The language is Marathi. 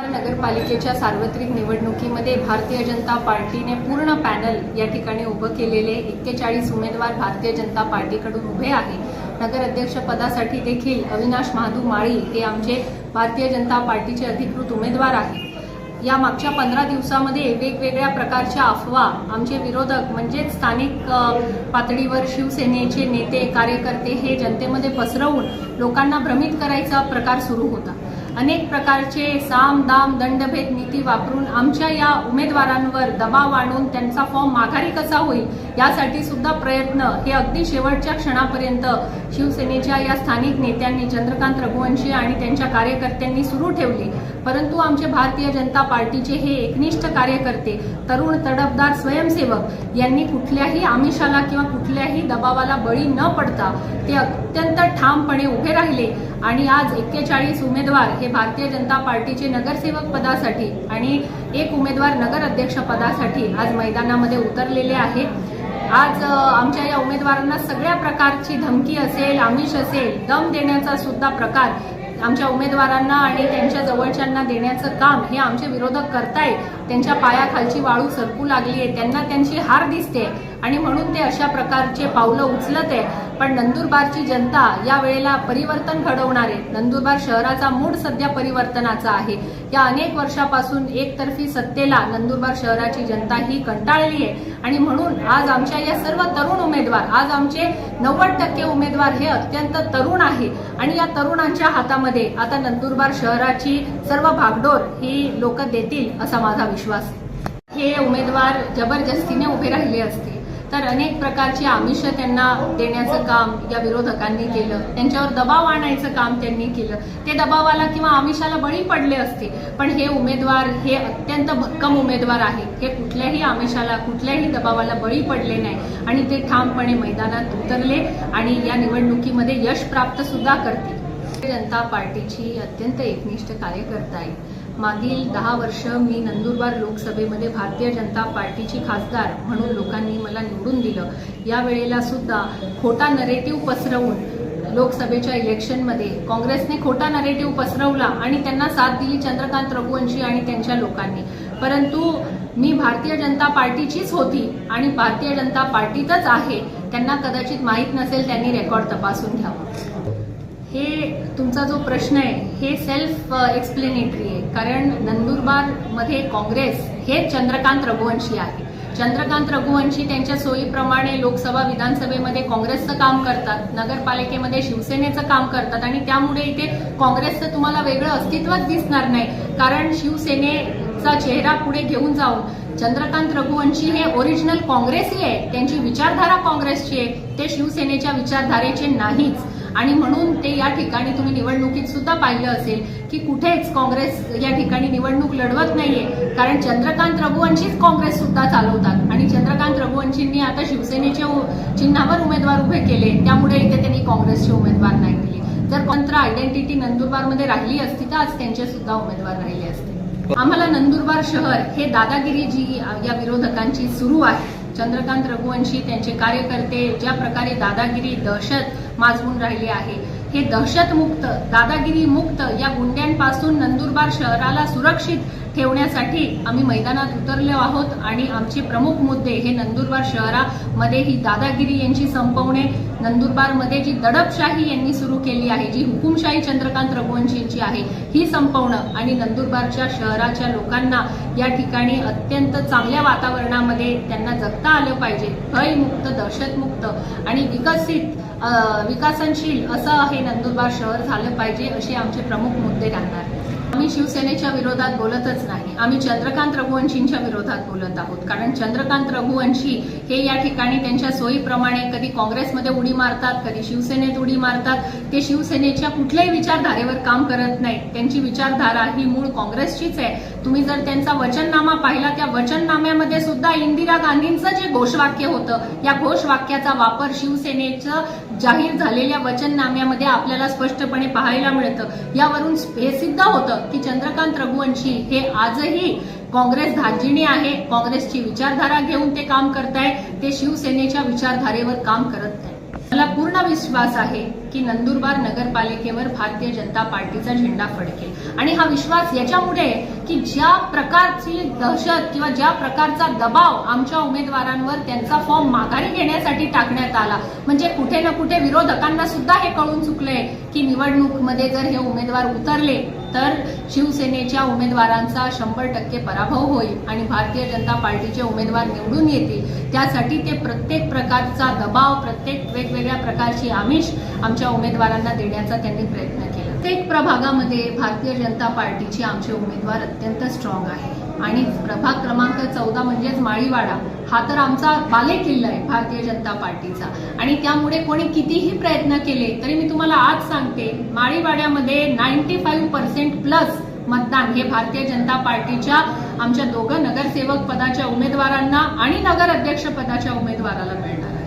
नगरपालिकेच्या सार्वत्रिक निवडणुकीमध्ये भारतीय जनता पार्टीने पूर्ण पॅनल या ठिकाणी उभं केलेले एक्केचाळीस उमेदवार भारतीय जनता पार्टीकडून उभे आहे. नगराध्यक्षपदासाठी देखील अविनाश महादू माळी हे आमचे भारतीय जनता पार्टीचे अधिकृत उमेदवार आहेत. या मागच्या पंधरा दिवसामध्ये वेगवेगळ्या प्रकारच्या अफवा आमचे विरोधक म्हणजेच स्थानिक पातळीवर शिवसेनेचे नेते कार्यकर्ते हे जनतेमध्ये पसरवून लोकांना भ्रमित करायचा प्रकार सुरू होता. अनेक प्रकारचे साम दाम दंडभेद नीती वापरून आमच्या या उमेदवारांवर दबाव आणून त्यांचा फॉर्म माघारी कसा होईल यासाठी सुद्धा प्रयत्न हे अगदी शेवटच्या क्षणापर्यंत शिवसेनेच्या या स्थानिक नेत्यांनी चंद्रकांत रघुवंशी आणि त्यांच्या कार्यकर्त्यांनी सुरू ठेवले. परंतु आमचे भारतीय जनता पार्टीचे हे एकनिष्ठ कार्यकर्ते तरुण तडफदार स्वयंसेवक यांनी कुठल्याही आमिषाला किंवा कुठल्याही दबावाला बळी न पडता ते अत्यंत ठामपणे उभे राहिले आणि आज एक्केचाळीस उमेदवार हे भारतीय जनता पार्टीचे नगरसेवक पदासाठी आणि एक उमेदवार नगर अध्यक्ष पदासाठी आज मैदानामध्ये उतरलेले आहे. आज आमच्या या उमेदवारांना सगळ्या प्रकारची धमकी असेल आमिष असेल दम देण्याचा सुद्धा प्रकार आमच्या उमेदवारांना आणि त्यांच्या जवळच्यांना देण्याचं काम हे आमचे विरोधक करताय त्यांच्या पायाखालची वाळू सरकू लागली आहे त्यांना त्यांची हार दिसते आणि म्हणून ते अशा प्रकारचे पावलं उचलत आहे. पण नंदुरबारची जनता या वेळेला परिवर्तन घडवणार आहे. नंदुरबार शहराचा मूड सध्या परिवर्तनाचा आहे. या अनेक वर्षापासून एकतर्फी सत्तेला नंदुरबार शहराची जनता ही कंटाळली आहे. आणि म्हणून आज आमच्या या सर्व तरुण उमेदवार आज आमचे नव्वद टक्के उमेदवार हे अत्यंत तरुण आहे. आणि या तरुणांच्या हातामध्ये आता नंदुरबार शहराची सर्व भागडोर ही लोक देतील असा माझा विश्वास हे उमेदवार जबरदस्तीने उभे राहिले असते तर अनेक प्रकारची आमिष त्यांना देण्याचं काम या विरोधकांनी केलं. त्यांच्यावर दबाव आणायचं काम त्यांनी केलं. ते दबावाला किंवा आमिषाला बळी पडले असते पण हे उमेदवार हे अत्यंत भक्कम उमेदवार आहेत हे कुठल्याही आमिषाला कुठल्याही दबावाला बळी पडले नाही. आणि ते ठामपणे मैदानात उतरले आणि या निवडणुकीमध्ये यश प्राप्त सुद्धा करतील. जनता पार्टीची अत्यंत एकनिष्ठ कार्यकर्ता आहे. मागील दहा वर्ष मी नंदुरबार लोकसभेमध्ये भारतीय जनता पार्टीची खासदार म्हणून लोकांनी मला निवडून दिलं. या वेळेला सुद्धा खोटा नरेटिव्ह पसरवून लोकसभेच्या इलेक्शनमध्ये काँग्रेसने खोटा नरेटिव्ह पसरवला आणि त्यांना साथ दिली चंद्रकांत रघुवंशी आणि त्यांच्या लोकांनी. परंतु मी भारतीय जनता पार्टीचीच होती आणि भारतीय जनता पार्टीतच आहे. त्यांना कदाचित माहीत नसेल त्यांनी रेकॉर्ड तपासून घ्यावा. हे तुमचा जो प्रश्न आहे हे सेल्फ एक्सप्लेनेटरी आहे. कारण नंदुरबारमध्ये काँग्रेस हे चंद्रकांत रघुवंशी आहे. चंद्रकांत रघुवंशी त्यांच्या सोयीप्रमाणे लोकसभा विधानसभेमध्ये काँग्रेसचं काम करतात नगरपालिकेमध्ये शिवसेनेचं काम करतात आणि त्यामुळे इथे काँग्रेसचं तुम्हाला वेगळं अस्तित्वच दिसणार नाही. कारण शिवसेनेचा चेहरा पुढे घेऊन जाऊन चंद्रकांत रघुवंशी हे ओरिजिनल काँग्रेसी आहे त्यांची विचारधारा काँग्रेसची आहे ते शिवसेनेच्या विचारधारेचे नाहीच. आणि म्हणून ते या ठिकाणी तुम्ही निवडणुकीत सुद्धा पाहिलं असेल की कुठेच काँग्रेस या ठिकाणी निवडणूक लढवत नाहीये. कारण चंद्रकांत रघुवंशीच काँग्रेस सुद्धा चालवतात. आणि चंद्रकांत रघुवंशींनी आता शिवसेनेच्या चिन्हावर उमेदवार उभे केले. त्यामुळे इथे त्यांनी काँग्रेसचे उमेदवार नाही दिले. जर पंत्र आयडेंटिटी नंदुरबारमध्ये राहिली असती तर आज त्यांचे सुद्धा उमेदवार राहिले असते. आम्हाला नंदुरबार शहर हे दादागिरी जी या विरोधकांची सुरू आहे. चंद्रकांत रघुवंशी त्यांचे कार्यकर्ते ज्या प्रकारे दादागिरी दहशत माजवून राहिले आहे. हे दहशतमुक्त दादागिरी मुक्त या गुंड्यांपासून नंदुरबार शहराला सुरक्षित ठेवण्यासाठी आम्ही मैदानात उतरलो आहोत आणि आमचे प्रमुख मुद्दे हे नंदुरबार शहरामध्ये ही दादागिरी यांची संपवणे नंदुरबारमध्ये जी दडपशाही यांनी सुरू केली आहे जी हुकुमशाही चंद्रकांत रघुवंशींची आहे ही संपवणं आणि नंदुरबारच्या शहराच्या लोकांना या ठिकाणी अत्यंत चांगल्या वातावरणामध्ये त्यांना जगता आलं पाहिजे. भयमुक्त दहशतमुक्त आणि विकसित विकासनशील असं हे नंदुरबार शहर झालं पाहिजे असे आमचे प्रमुख मुद्दे राहणार. आम्ही शिवसेनेच्या विरोधात बोलतच नाही. आम्ही चंद्रकांत रघुवंशींच्या विरोधात बोलत आहोत. कारण चंद्रकांत रघुवंशी हे या ठिकाणी त्यांच्या सोयीप्रमाणे कधी काँग्रेसमध्ये उडी मारतात कधी शिवसेनेत उडी मारतात. ते शिवसेनेच्या कुठल्याही विचारधारेवर काम करत नाही त्यांची विचारधारा ही मूळ काँग्रेसचीच आहे. तुम्ही जर त्यांचा वचननामा पाहिला त्या वचननाम्यामध्ये सुद्धा इंदिरा गांधींचं जे घोषवाक्य होतं या घोषवाक्याचा वापर शिवसेनेचं जाहीर झालेल्या वचननाम्यामध्ये आपल्याला स्पष्टपणे पाहायला मिळतं. यावरून हे सिद्ध होतं की चंद्रकांत रघुवंशी हे आजही काँग्रेस धार्जिणी आहे. काँग्रेसची विचारधारा घेऊन ते काम करताय. ते शिवसेनेच्या विचारधारेवर काम करत नाही. मला पूर्ण विश्वास आहे की नंदुरबार नगरपालिकेवर भारतीय जनता पार्टीचा झेंडा फडकेल. आणि हा विश्वास याच्यामुळे की ज्या प्रकारची दहशत किंवा ज्या प्रकारचा दबाव आमच्या उमेदवारांवर त्यांचा फॉर्म माघारी घेण्यासाठी टाकण्यात आला म्हणजे कुठे ना कुठे विरोधकांना सुद्धा हे कळून चुकलंय की निवडणूकमध्ये जर हे उमेदवार उतरले तर शिवसेनेच्या उमेदवारांचा शंभर टक्के पराभव होईल आणि भारतीय जनता पार्टीचे उमेदवार निवडून येतील. त्यासाठी ते प्रत्येक प्रकारचा दबाव प्रत्येक वेगवेगळ्या प्रकारची आमिष आमच्या उमेदवारांना देण्याचा त्यांनी प्रयत्न केला. प्रत्येक प्रभागामध्ये भारतीय जनता पार्टीचे आमचे उमेदवार अत्यंत स्ट्रॉंग आहे. आणि प्रभाग क्रमांक चौदा म्हणजेच माळीवाडा हा तर आमचा बालेकिल्ला आहे भारतीय जनता पार्टीचा. आणि त्यामुळे कोणी कितीही प्रयत्न केले तरी मी तुम्हाला आज सांगते माळीवाड्यामध्ये नाईन्टी फाईव्ह पर्सेंट प्लस मतदान हे भारतीय जनता पार्टीच्या आमच्या दोघं नगरसेवक पदाच्या उमेदवारांना आणि नगर अध्यक्ष पदाच्या उमेदवाराला मिळणार